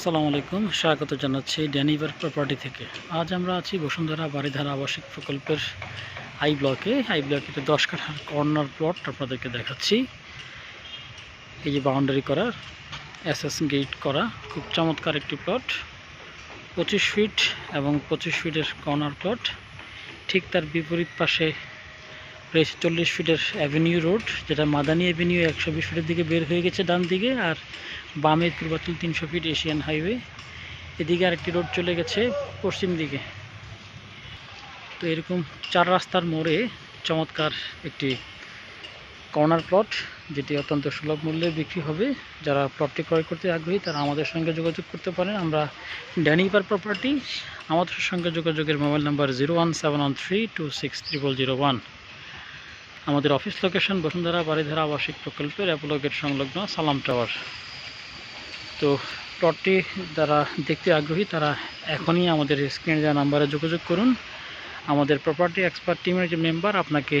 আসসালামু আলাইকুম, স্বাগত জানাচ্ছি ড্যানিভার প্রপার্টি থেকে। আজ আমরা আছি বসুন্ধরা বাড়িধারা আবাসিক প্রকল্পের আই ব্লকে আই ব্লকে দশ কাঠার কর্নার প্লট আপনাদেরকে দেখাচ্ছি। এই যে বাউন্ডারি করা এসএস গেট করা, খুব চমৎকার একটি প্লট পঁচিশ ফিট এবং পঁচিশ ফিটের কর্নার প্লট ঠিক তার বিপরীত পাশে রয়েছে চল্লিশ ফিটের অ্যাভিনিউ রোড যেটা মাদানী অ্যাভিনিউ একশো বিশ ফিটের দিকে বের হয়ে গেছে ডান দিকে, আর বামে পূর্বাচল তিনশো ফিট এশিয়ান হাইওয়ে এদিকে আরেকটি রোড চলে গেছে পশ্চিম দিকে। তো এরকম চার রাস্তার মোড়ে চমৎকার একটি কর্নার প্লট যেটি অত্যন্ত সুলভ মূল্যে বিক্রি হবে। যারা প্লটটি ক্রয় করতে আগ্রহী, তারা আমাদের সঙ্গে যোগাযোগ করতে পারেন। আমরা ড্যানিপার প্রপার্টি আমাদের সঙ্গে যোগাযোগের mobile number zero one seven one three two six triple zero one আমাদের অফিস লোকেশন বসুন্ধরা বাড়িধারা আবাসিক প্রকল্পের অ্যাপোলো গেট সংলগ্ন সালাম টাওয়ার। তো প্লটটি যারা দেখতে আগ্রহী, তারা এখনই আমাদের স্ক্রিনে দেওয়া নাম্বারে যোগাযোগ করুন। আমাদের প্রপার্টি এক্সপার্ট টিমের যে মেম্বার আপনাকে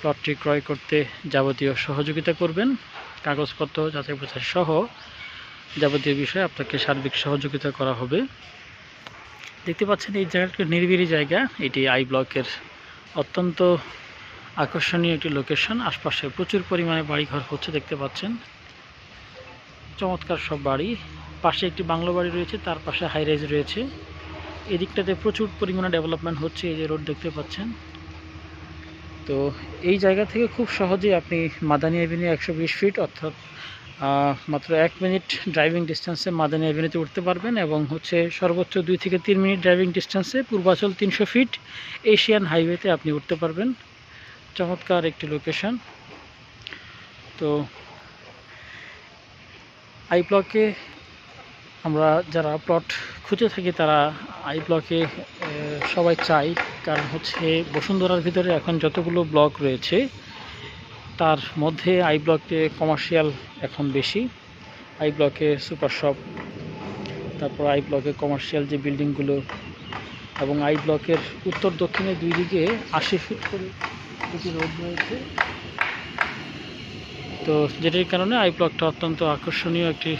প্লটটি ক্রয় করতে যাবতীয় সহযোগিতা করবেন। কাগজপত্র, যাচাই বাছাই সহ যাবতীয় বিষয়ে আপনাকে সার্বিক সহযোগিতা করা হবে। দেখতে পাচ্ছেন এই জায়গাটা নিরিবিলি জায়গা। এটি আই ব্লকের অত্যন্ত আকর্ষণীয় একটি লোকেশন আশপাশে প্রচুর পরিমাণে বাড়িঘর হচ্ছে, দেখতে পাচ্ছেন। চমৎকার সব বাড়ি। পাশে একটি বাংলো বাড়ি রয়েছে, তার পাশে হাই রাইজ রয়েছে। এদিকটাতে প্রচুর পরিমাণে ডেভেলপমেন্ট হচ্ছে, এই যে রোড দেখতে পাচ্ছেন। তো এই জায়গা থেকে খুব সহজেই আপনি মাদানী অ্যাভিনিউ একশো বিশ ফিট অর্থাৎ মাত্র এক মিনিট ড্রাইভিং ডিস্টেন্সে মাদানী অ্যাভিনিউতে উঠতে পারবেন এবং হচ্ছে সর্বোচ্চ দুই থেকে তিন মিনিট ড্রাইভিং ডিস্টেন্সে পূর্বাচল তিনশো ফিট এশিয়ান হাইওয়েতে আপনি উঠতে পারবেন। চমৎকার একটি লোকেশন তো আই ব্লকে আমরা যারা প্লট খুঁজে থাকি, তারা আই ব্লকে সবাই চাই। কারণ হচ্ছে বসুন্ধরার ভিতরে এখন যতগুলো ব্লক রয়েছে, তার মধ্যে আই ব্লকে কমার্শিয়াল এখন বেশি। আই ব্লকে সুপার শপ তারপর আই ব্লকে কমার্শিয়াল যে বিল্ডিংগুলো এবং আই ব্লকের উত্তর দক্ষিণে দুই দিকে আশি ফিট করে দুটি রোড রয়েছে। তো যেটির কারণে আই ব্লকটা অত্যন্ত আকর্ষণীয় একটি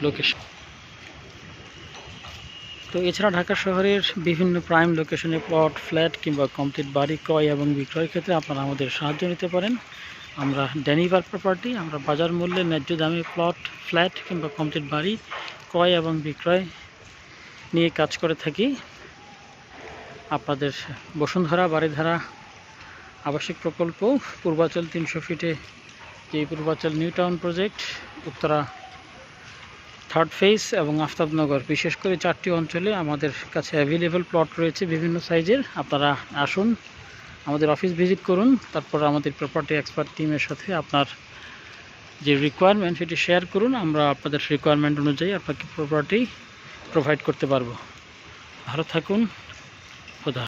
লোকেশন তো এছাড়া ঢাকা শহরের বিভিন্ন প্রাইম লোকেশনে প্লট ফ্ল্যাট কিংবা কমপ্লিট বাড়ি, ক্রয় এবং বিক্রয়ের ক্ষেত্রে আপনারা আমাদের সাহায্য নিতে পারেন। আমরা ড্যানিভার প্রপার্টি আমরা বাজার মূল্যে ন্যায্য দামে প্লট ফ্ল্যাট কিংবা কমপ্লিট বাড়ি, ক্রয় এবং বিক্রয় নিয়ে কাজ করে থাকি। আপনাদের বসুন্ধরা বাড়িধারা আবাসিক প্রকল্প, পূর্বাচল তিনশো ফিটে যে Purbachal new town project, Uttara third phase এবং আফতাবনগর। বিশেষ করে চারটি অঞ্চলে আমাদের কাছে অ্যাভেলেবল প্লট রয়েছে বিভিন্ন সাইজের আপনারা আসুন, আমাদের অফিস ভিজিট করুন, তারপর আমাদের প্রপার্টি এক্সপার্ট টিমের সাথে আপনার যে রিকোয়ারমেন্ট সেটি শেয়ার করুন। আমরা আপনাদের রিকোয়ারমেন্ট অনুযায়ী আপনাকে প্রপার্টি প্রোভাইড করতে পারব। ভালো থাকুন, খোদা